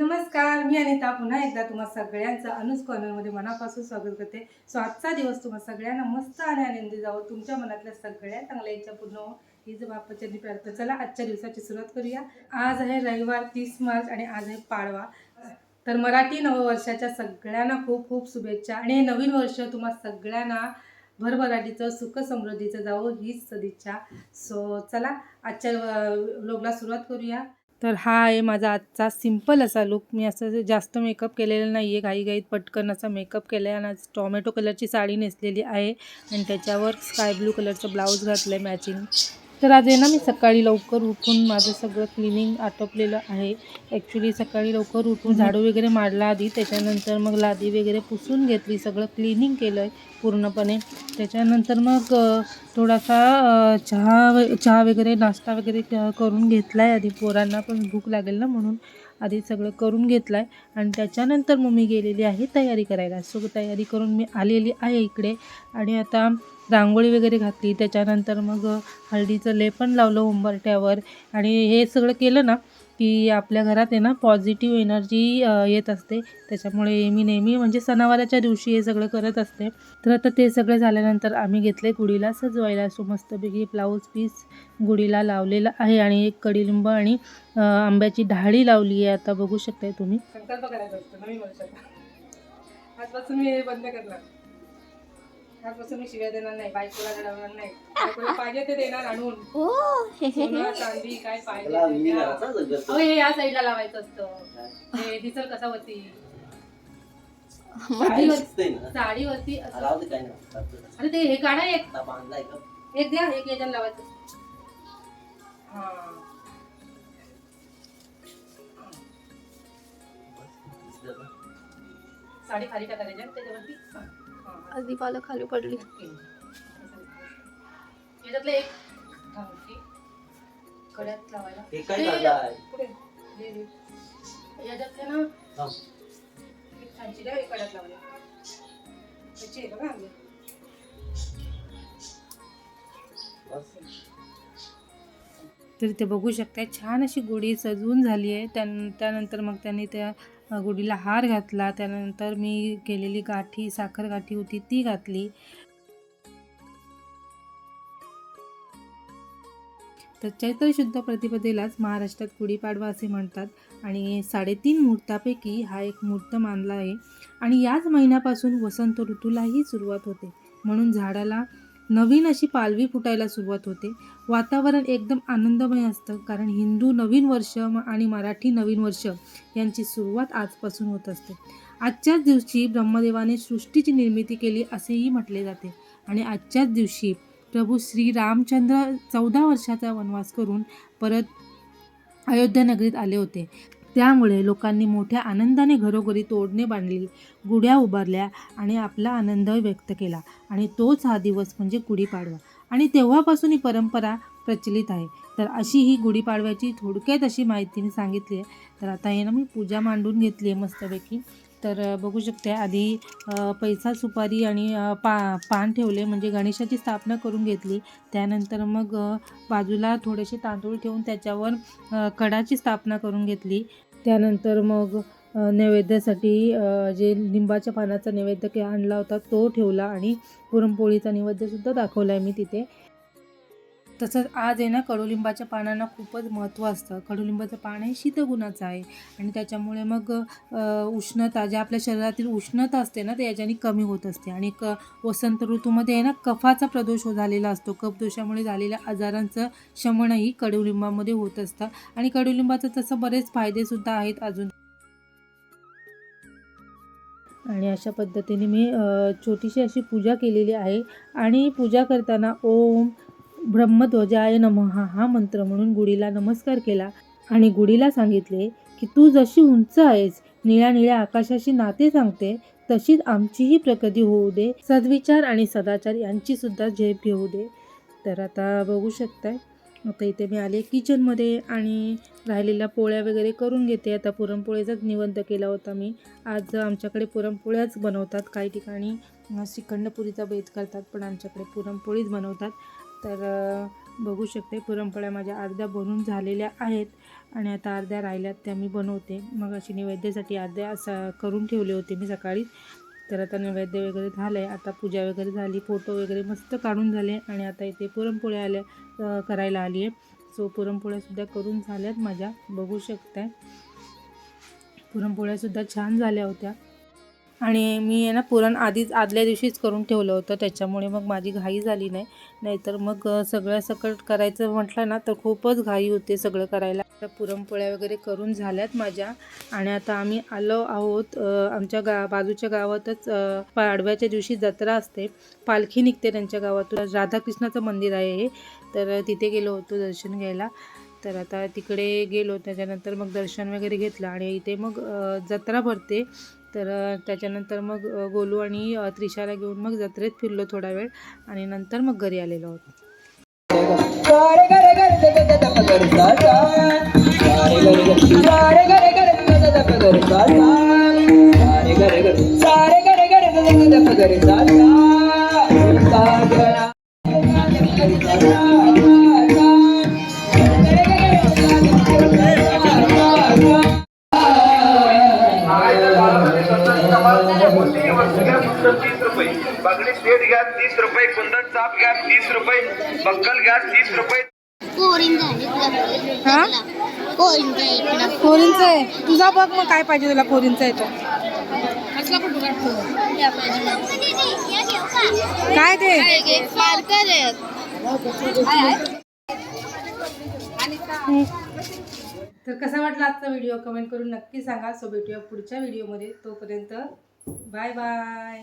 नमस्कार मी अनिता. पुन्हा एकदा तुम्हा सगळ्यांचं अनुज कॉर्नरमध्ये मनापासून स्वागत करते. सो आजचा दिवस तुम्हा सगळ्यांना मस्त आणि आनंदी जावं. तुमच्या मनातल्या सगळ्या चांगल्या इच्छा पूर्ण हो. हीच बाप्पाच्या प्रार्थना चला आजच्या दिवसाची सुरुवात करूया. आज आहे रविवार तीस मार्च आणि आज आहे पाडवा. तर मराठी नववर्षाच्या सगळ्यांना खूप खूप शुभेच्छा. आणि हे नवीन वर्ष तुम्हा सगळ्यांना भरभराटीचं सुख समृद्धीचं जावं हीच सदिच्छा. सो चला आजच्या व्लॉगला सुरुवात करूया. तर हा आहे माझा आजचा सिंपल असा लुक मी असं जास्त मेकअप केलेला नाही आहे घाईघाईत पटकन असा मेकअप केला आहे आणि आज टॉमॅटो कलरची साडी नेसलेली आहे. आणि त्याच्यावर स्काय ब्लू कलरचं ब्लाऊज घातलं आहे मॅचिंग तर आज आहे ना मी सकाळी लवकर उठून माझं सगळं क्लिनिंग आटोपलेलं आहे. ॲक्च्युली सकाळी लवकर उठून झाडू वगैरे मारला आधी त्याच्यानंतर मग लादी वगैरे पुसून घेतली सगळं क्लिनिंग केलं आहे पूर्णपणे. त्याच्यानंतर मग थोडासा चहा चहा वगैरे नाश्ता वगैरे करून घेतला आहे आधी पोरांना पण भूक लागेल ना म्हणून. आधी सगळं करून घेतलं आहे आणि त्याच्यानंतर मग मी गेलेली आहे तयारी करायला. सो तयारी करून मी आलेली आहे इकडे. आणि आता रांगोळी वगैरे घातली. त्याच्यानंतर मग हळदीचं लेपण लावलं उंबरट्यावर आणि हे सगळं केलं ना की आपल्या घरात आहे ना पॉझिटिव्ह एनर्जी येत असते. त्याच्यामुळे मी नेहमी म्हणजे सणावाराच्या दिवशी हे सगळं करत असते. तर आता ते सगळं झाल्यानंतर आम्ही घेतले गुढीला सजवायला. सो मस्तपैकी ब्लाऊज पीस गुढीला लावलेला आहे आणि एक कडीलिंब आणि आंब्याची ढाळी लावली आहे. आता बघू शकताय तुम्ही. संकल्प करायचा असतो नवीन वर्षाचा आजपासून मी हे बंद करणार. आजपासून मी शिव्या देणार नाही बायकोला घडवणार नाही. बायकोला पाहिजे ते देणार आणून. सोनं, चांदी काय पाहिजे त्याला ते मी द्या. घराचा जगत अहो, हे या साईडला लावायचं असतं. हे दिसल कसा काय असं. राहू दे काय नाही. अरे ते हे काढा एक. आता बांधलाय का? एक द्या एक याच्यानं लावायचं. हा. दिसलं का? साडी खाली टाका त्याच्यात त्याच्यावरती. आधी पालं खाली पडली. याच्यातलं एक कड्यात लावायला हे काय ते- काढलाय पुढे. याच्यातलं ना थांब. एक छानशी द्या, एक कड्यात लावायला त्याची आहे बघा आपली. बस. तर ते बघू शकता छान अशी गुढी सजवून झाली आहे त्यान त्यानंतर मग त्यांनी त्या गुढीला हार घातला. त्यानंतर मी केलेली गाठी साखर गाठी होती ती घातली. तर चैत्र शुद्ध प्रतिपदेलाच महाराष्ट्रात गुढीपाडवा असे म्हणतात आणि साडेतीन मुहूर्तापैकी हा एक मुहूर्त मानला आहे. आणि याच महिन्यापासून वसंत ऋतूलाही सुरुवात होते. म्हणून झाडाला नवीन अशी पालवी फुटायला सुरुवात होते. वातावरण एकदम आनंदमय असतं कारण हिंदू नवीन वर्ष म- आणि मराठी नवीन वर्ष यांची सुरुवात आजपासून होत असते. आजच्याच दिवशी ब्रह्मदेवाने सृष्टीची निर्मिती केली असेही म्हटले जाते आणि आजच्याच दिवशी प्रभू श्री रामचंद्र चौदा वर्षाचा वनवास करून परत अयोध्या नगरीत आले होते. त्यामुळे लोकांनी मोठ्या आनंदाने घरोघरी तोडणे बांधली गुढ्या उभारल्या आणि आपला आनंद व्यक्त केला. आणि तोच हा दिवस म्हणजे गुढीपाडवा. आणि तेव्हापासून ही परंपरा प्रचलित आहे. तर अशी ही गुढीपाडव्याची थोडक्यात अशी माहिती मी सांगितली आहे. तर आता हे ना मी पूजा मांडून घेतली आहे मस्तपैकी. तर बघू शकते. आधी पैसा सुपारी आणि पा पान ठेवले. म्हणजे गणेशाची स्थापना करून घेतली. त्यानंतर मग बाजूला थोडेसे तांदूळ ठेवून त्याच्यावर कडाची स्थापना करून घेतली. त्यानंतर मग नैवेद्यासाठी जे लिंबाच्या पानाचा नैवेद्य आणला होता तो ठेवला आणि पुरणपोळीचा नैवेद्यसुद्धा दाखवला आहे मी तिथे. तसंच आज आहे ना कडुलिंबाच्या पानांना खूपच महत्त्व असतं. कडुलिंबाचं पान हे शीतगुणाचं आहे. आणि त्याच्यामुळे मग उष्णता ज्या आपल्या शरीरातील उष्णता असते ना ते याच्याने कमी होत असते. आणि क वसंत ऋतूमध्ये आहे ना कफाचा प्रदोष हो झालेला असतो. कफदोषामुळे झालेल्या आजारांचं शमनही कडुलिंबामध्ये होत असतं. आणि कडुलिंबाचं तसं बरेच फायदेसुद्धा आहेत अजून. आणि अशा पद्धतीने मी छोटीशी अशी पूजा केलेली आहे. आणि पूजा करताना ओम ब्रह्मध्वजाय नमः हा मंत्र म्हणून गुढीला नमस्कार केला आणि गुढीला सांगितले की तू जशी उंच आहेस निळ्या निळ्या आकाशाशी नाते सांगते तशीच आमचीही प्रगती होऊ दे सद्विचार आणि सदाचार यांची सुद्धा झेप घेऊ दे. तर आता बघू शकताय. आता इथे मी आले किचनमध्ये आणि राहिलेल्या पोळ्या वगैरे करून घेते. आता पुरणपोळीचाच निवंत केला होता मी. आज आमच्याकडे पुरणपोळ्याच बनवतात. काही ठिकाणी श्रीखंडपुरीचा बेत करतात पण आमच्याकडे पुरणपोळीच बनवतात. तर बघू शकते पुरणपोळ्या माझ्या अर्ध्या बनून झालेल्या आहेत आणि आता अर्ध्या राहिल्यात त्या मी बनवते. मग अशी नैवेद्यासाठी अर्ध्या असं करून ठेवले होते मी सकाळी. तर आता नैवेद्य वगैरे झालं आहे आता पूजा वगैरे झाली फोटो वगैरे मस्त काढून झाले आणि आता इथे पुरणपोळ्या आल्या करायला आली आहे सो पुरणपोळ्यासुद्धा करून झाल्यात माझ्या. बघू शकताय. पुरणपोळ्यासुद्धा छान झाल्या होत्या. आणि मी आहे ना पुरण आधीच आदल्या दिवशीच करून ठेवलं होतं त्याच्यामुळे मग माझी घाई झाली नाही. नाहीतर मग सगळ्या सगळं सकट करायचं म्हटलं ना तर खूपच घाई होते सगळं करायला. आता पुरणपोळ्या वगैरे करून झाल्यात माझ्या आणि आता आम्ही आलो आहोत आमच्या गा बाजूच्या गावातच पाडव्याच्या दिवशी जत्रा असते. पालखी निघते त्यांच्या गावातून. राधाकृष्णाचं मंदिर आहे हे. तर तिथे गेलो होतो दर्शन घ्यायला. तर आता तिकडे गेलो त्याच्यानंतर मग दर्शन वगैरे घेतलं आणि इथे मग जत्रा भरते. तर त्याच्यानंतर मग गोलू आणि त्रिशाला घेऊन मग जत्रेत फिरलो थोडा वेळ आणि नंतर मग घरी आलेलो आहोत बागडी स्टेट गॅस तीस रुपये कुंदन साप गॅस तीस रुपये बक्कल गॅस तीस रुपये. हा? आहे तुझा बघ मग काय पाहिजे तुला पोरींचा आहे तो. काय ते. तर कसा वाटला आजचा व्हिडिओ कमेंट करून नक्की सांगा. सो भेटूया पुढच्या व्हिडिओमध्ये तोपर्यंत बाय बाय